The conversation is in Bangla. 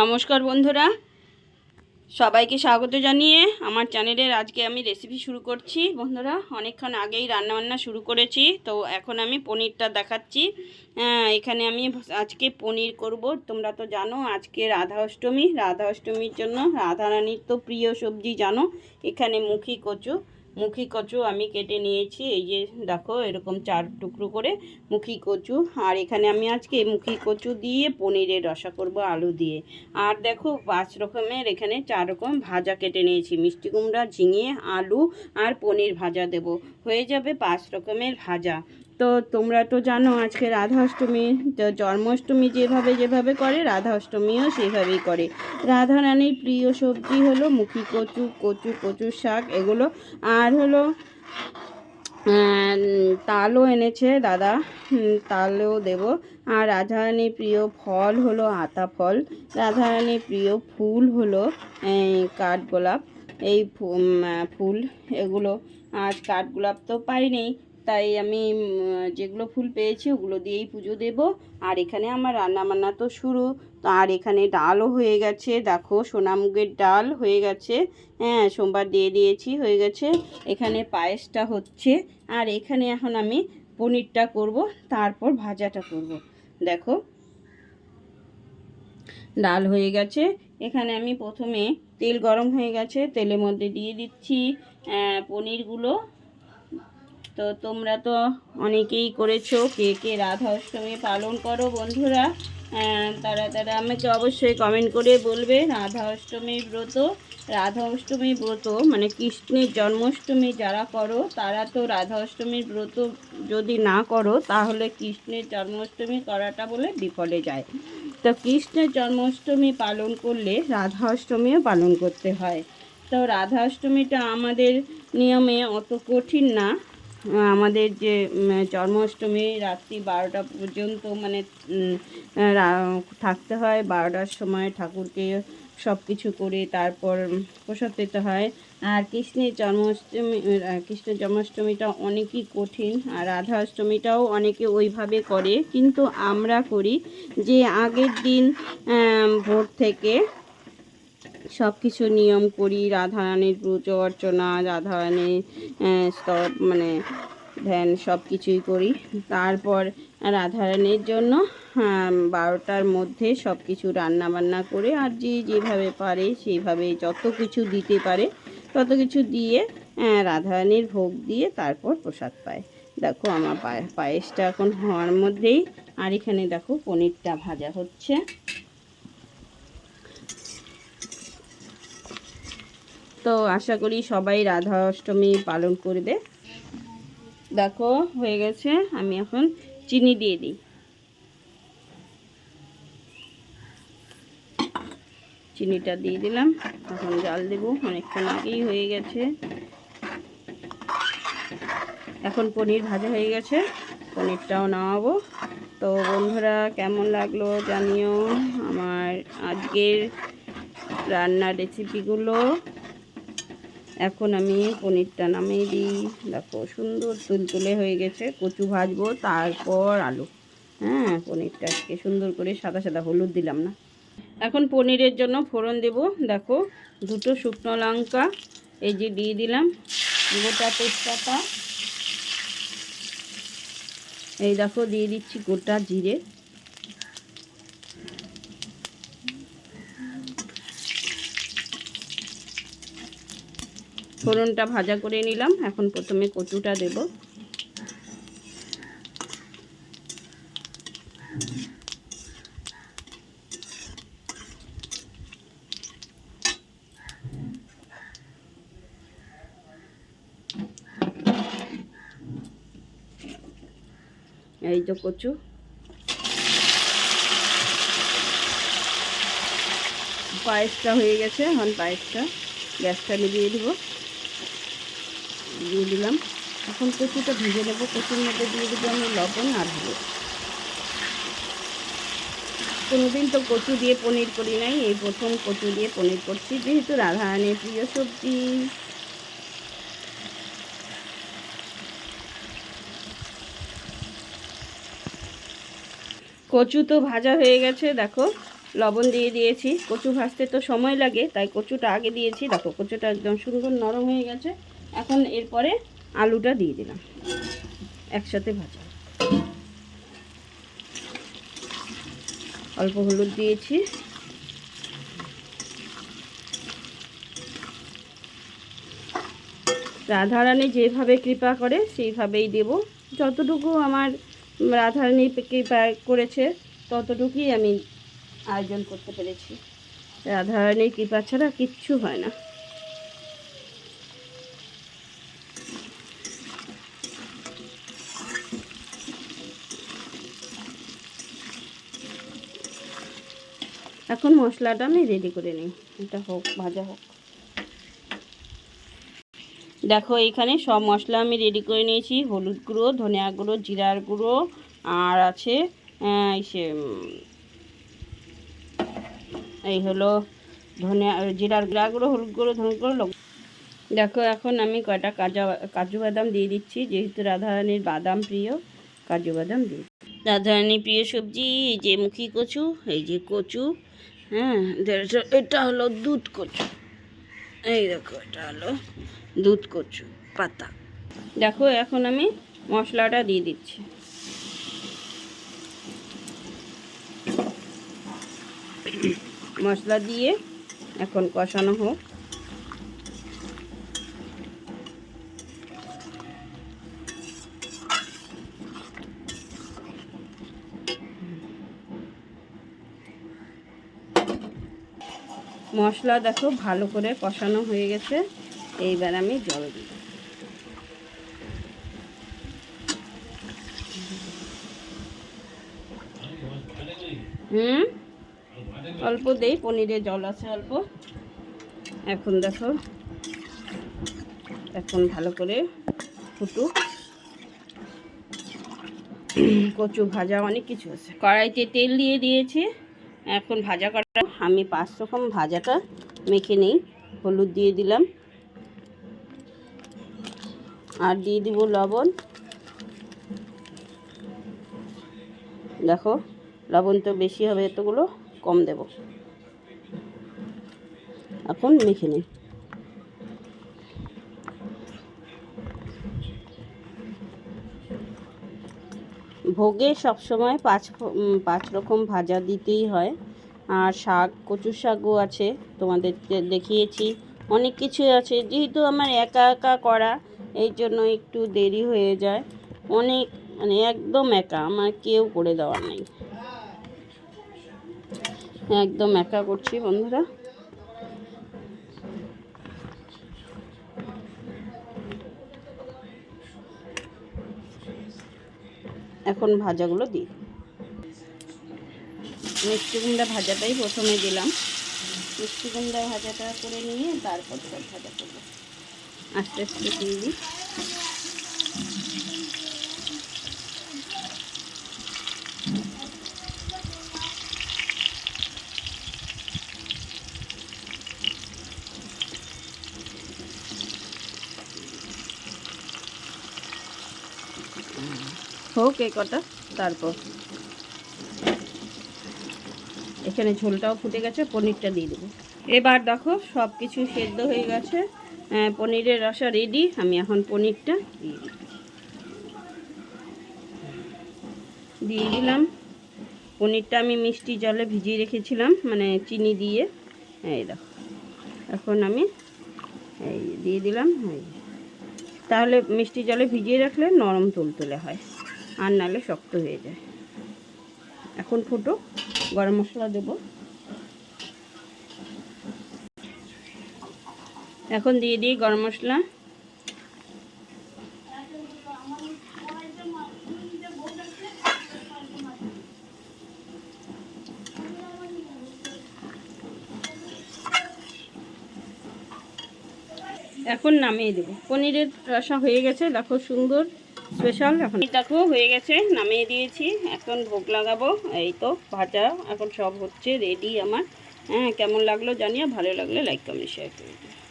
নমস্কার বন্ধুরা। সবাইকে স্বাগত জানিয়ে আমার চ্যানেলের আজকে আমি রেসিপি শুরু করছি। বন্ধুরা, অনেকক্ষণ আগেই রান্নাবান্না শুরু করেছি, তো এখন আমি পনিরটা দেখাচ্ছি। এখানে আমি আজকে পনির করব। তোমরা তো জানো, আজকে রাধা অষ্টমী। রাধা অষ্টমীর জন্য রাধা রানীর তো প্রিয় সবজি, জানো? এখানে মুখী কচু। মুখী কচু আমি কেটে নিয়েছি, এই যে দেখো এরকম চার টুকরো করে মুখি কচু। আর এখানে আমি আজকে মুখি কচু দিয়ে পনিরের রসা করব আলু দিয়ে। আর দেখো পাঁচ রকমের এখানে চার রকম ভাজা কেটে নিয়েছি, মিষ্টি কুমড়া, ঝিঙে, আলু আর পনির ভাজা দেব। হয়ে যাবে পাঁচ রকমের ভাজা। তো তোমরা তো জানো আজকে রাধা অষ্টমী জন্মাষ্টমী যেভাবে যেভাবে করে রাধা অষ্টমীও সেভাবেই করে। রাধা রানীর প্রিয় সবজি হলো মুখী কচু কচু, কচুর শাক এগুলো। আর হলো তালও এনেছে দাদা তালও দেব। আর রাধারানীর প্রিয় ফল হলো আতা ফল। রাধারানীর প্রিয় ফুল হলো কাঠগোলাপ, এই ফুল এগুলো। আজ কাঠগোলাপ তো পাইনি তাই আমি যেগুলো ফুল পেয়েছি ওগুলো দিয়েই পুজো দেব। আর এখানে আমার রান্না বান্না তো শুরু। আর এখানে ডালও হয়ে গেছে। দেখো, সোনামুগের ডাল হয়ে গেছে। হ্যাঁ সোমবার দিয়ে দিয়েছি, হয়ে গেছে। এখানে পায়েসটা হচ্ছে। আর এখানে এখন আমি পনিরটা করব, তারপর ভাজাটা করব। দেখো, ডাল হয়ে গেছে। এখানে আমি প্রথমে তেল গরম হয়ে গেছে। তেলের মধ্যে দিয়ে দিচ্ছি পনিরগুলো। তো তোমরা তো অনেকেই করেছ, কে কে রাধা অষ্টমী পালন করো বন্ধুরা তারা তারা আমাকে অবশ্যই কমেন্ট করে বলবে রাধা অষ্টমীর ব্রত রাধা অষ্টমী ব্রত মানে কৃষ্ণের জন্মাষ্টমী যারা করো, তারা তো রাধা অষ্টমীর ব্রত যদি না করো, তাহলে কৃষ্ণের জন্মাষ্টমী করাটা বলে বিফলে যায়। তো কৃষ্ণের জন্মাষ্টমী পালন করলে রাধা অষ্টমীও পালন করতে হয়। তো রাধা অষ্টমীটা আমাদের নিয়মে অত কঠিন না আমাদের যে জন্মাষ্টমী রাত্রি বারোটা পর্যন্ত মানে থাকতে হয়। বারোটার সময় ঠাকুরকে সব কিছু করে তারপর প্রসাদ পেতে হয়। আর কৃষ্ণের জন্মাষ্টমী আহ, কৃষ্ণের জন্মাষ্টমীটা অনেকই কঠিন আর রাধা অষ্টমীটাও অনেকে ওইভাবে করে। কিন্তু আমরা করি যে আগের দিন ভোর থেকে সব কিছু নিয়ম করি রাধারানীর পুজো অর্চনা রাধারানীর আহ, স্তব মানে ধ্যান সব কিছুই করি। তারপর রাধারানীর জন্য বারোটার মধ্যে সব কিছু রান্না বান্না করে আর যে যেভাবে পারে সেইভাবে যত কিছু দিতে পারে তত কিছু দিয়ে রাধারানীর ভোগ দিয়ে তারপর প্রসাদ পায়। দেখো আমার পায়ে- পায়েসটা এখন হওয়ার মধ্যেই আর এখানে দেখো পনিরটা ভাজা হচ্ছে। তো আশা করি সবাই রাধা অষ্টমী পালন করবে। দেখো, হয়ে গেছে, আমি এখন চিনি দিয়ে দিই। চিনিটা দিয়ে দিলাম, এখন জাল দেব, অনেকক্ষণ আগেই হয়ে গেছে। এখন পনির ভাজা হয়ে গেছে, পনিরটাও নামাবো। তো বন্ধুরা, কেমন লাগল জানিও আমার আজকের রান্নার রেসিপিগুলো এখন আমি পনিরটা নামিয়ে দিই। দেখো সুন্দর তুলতুলে হয়ে গেছে, কচু ভাজবো, তারপর আলু। হ্যাঁ পনিরটা আজকে সুন্দর করে সাদা সাদা হলুদ দিলাম না। এখন পনিরের জন্য ফোড়ন দেব। দেখো, দুটো শুকনো লঙ্কা, এই যে দিয়ে দিলাম, গোটা তেজপাতা। এই দেখো, দিয়ে দিচ্ছি গোটা জিরে। ফোড়নটা ভাজা করে নিলাম। এখন প্রথমে কচুটা দেব। এই তো কচু। পায়েসটা হয়ে গেছে। এখন পায়েসটা গ্যাসটা নিভিয়ে দিব। দিয়ে দিলাম। এখন কচুটা ভেজে নেব। কচুর মধ্যে দিয়ে দেবো আমি লবণ আর হলুদ। কোনোদিন তো কচু দিয়ে পনির করি নাই। এই প্রথম কচু দিয়ে পনির করছি। যেহেতু রাধা রাধারানীর প্রিয় সবজি। কচু তো ভাজা হয়ে গেছে, দেখো। লবণ দিয়ে দিয়েছি। কচু ভাজতে তো সময় লাগে, তাই কচুটা আগে দিয়েছি। দেখো, কচুটা একদম সুন্দর নরম হয়ে গেছে। এখন এরপরে আলুটা দিয়ে দিলাম। একসাথে ভাজা। অল্প হলুদ দিয়েছি। রাধারানী যেভাবে কৃপা করে, সেইভাবেই দেব। যতটুকু আমার রাধারানী কৃপা করেছে, ততটুকুই আমি আয়োজন করতে পেরেছি। রাধারানীর কৃপা ছাড়া কিচ্ছু হয় না। এখন মশলাটা আমি রেডি করে নিই। এটা হোক, ভাজা হোক। দেখো, এখানে সব মশলা আমি রেডি করে নিয়েছি। হলুদ গুঁড়ো, ধনিয়া গুঁড়ো, জিরার গুঁড়ো, আর আছে সে এই হলো ধনিয়া, জিরার গুঁড়া গুঁড়ো, হলুদ গুঁড়ো, ধনিয়া গুঁড়ো। দেখো, এখন আমি কয়টা কাজা, কাজু বাদাম দিয়ে দিচ্ছি। যেহেতু রাধারানীর বাদাম প্রিয়, কাজু বাদাম দিই রাধারানীর প্রিয় সবজি, এই যে মুখী কচু, এই যে কচু হ্যাঁ এটা- হলো দুধ কচু। এই দেখো, এটা হলো দুধ কচু পাতা। দেখো, এখন আমি মশলাটা দিয়ে দিচ্ছি। মশলা দিয়ে এখন কষানো হোক। মশলা দেখো, ভালো করে কষানো হয়ে গেছে। এইবার আমি জল দিই। হুম? অল্প দেই পনিরে জল আছে অল্প। এখন দেখো, এখন ভালো করে ফুটুক। কচু ভাজা অনেক কিছু আছে। কড়াইতে তেল দিয়ে দিয়েছি। এখন ভাজা করা। আমি পাঁচ রকম ভাজাটা মেখে নেই, হলুদ দিয়ে দিলাম। আর দিয়ে দিব লবণ। দেখো, লবণ তো বেশি হবে, এতগুলো কম দেব। এখন মেখে নিই। ভোগে সবসময় পাঁচ পাঁচ রকম ভাজা দিতেই হয়। আর শাক কচু শাকও আছে, তোমাদেরকে দেখিয়েছি। অনেক কিছু আছে, যেহেতু আমার একা একা করা, এই জন্য একটু দেরি হয়ে যায়। অনেক মানে একদম একা, আমার কেউ করে দেওয়ার নেই। একদম একা করছি বন্ধুরা। এখন ভাজাগুলো দিই। মিষ্টি কুমড়া ভাজাটাই প্রথমে দিলাম। মিষ্টি কুমড়া ভাজাটা করে নিয়ে তারপর সব ভাজা করব। আস্তে আস্তে দিয়ে দিই। হোক, এই কটা, তারপর। এখানে ঝোলটাও ফুটে গেছে, পনিরটা দিয়ে দেবো। এবার দেখো সব কিছু সেদ্ধ হয়ে গেছে। পনিরের রসা রেডি আমি এখন পনিরটা দিয়ে দিয়ে দিলাম। পনিরটা আমি মিষ্টি জলে ভিজিয়ে রেখেছিলাম মানে চিনি দিয়ে। এই দেখো, এখন আমি এই দিয়ে দিলাম তাহলে মিষ্টি জলে ভিজিয়ে রাখলে নরম তুলতুলে হয়। আর নালে শক্ত হয়ে যায়। এখন ফুটো গরম মশলা দেব। এখন দিয়ে দিই গরম মশলা। এখন নামিয়ে দেবো। পনিরের রসা হয়ে গেছে, দেখো সুন্দর। স্পেশাল, এখন দেখো হয়ে গেছে, নামিয়ে দিয়েছি, এখন ভোগ লাগাবো, এই তো ভাজা এখন সব হচ্ছে রেডি আমার। হ্যাঁ কেমন লাগল জানিয়ে ভালো লাগলে লাইক কমেন্ট শেয়ার করে দিও।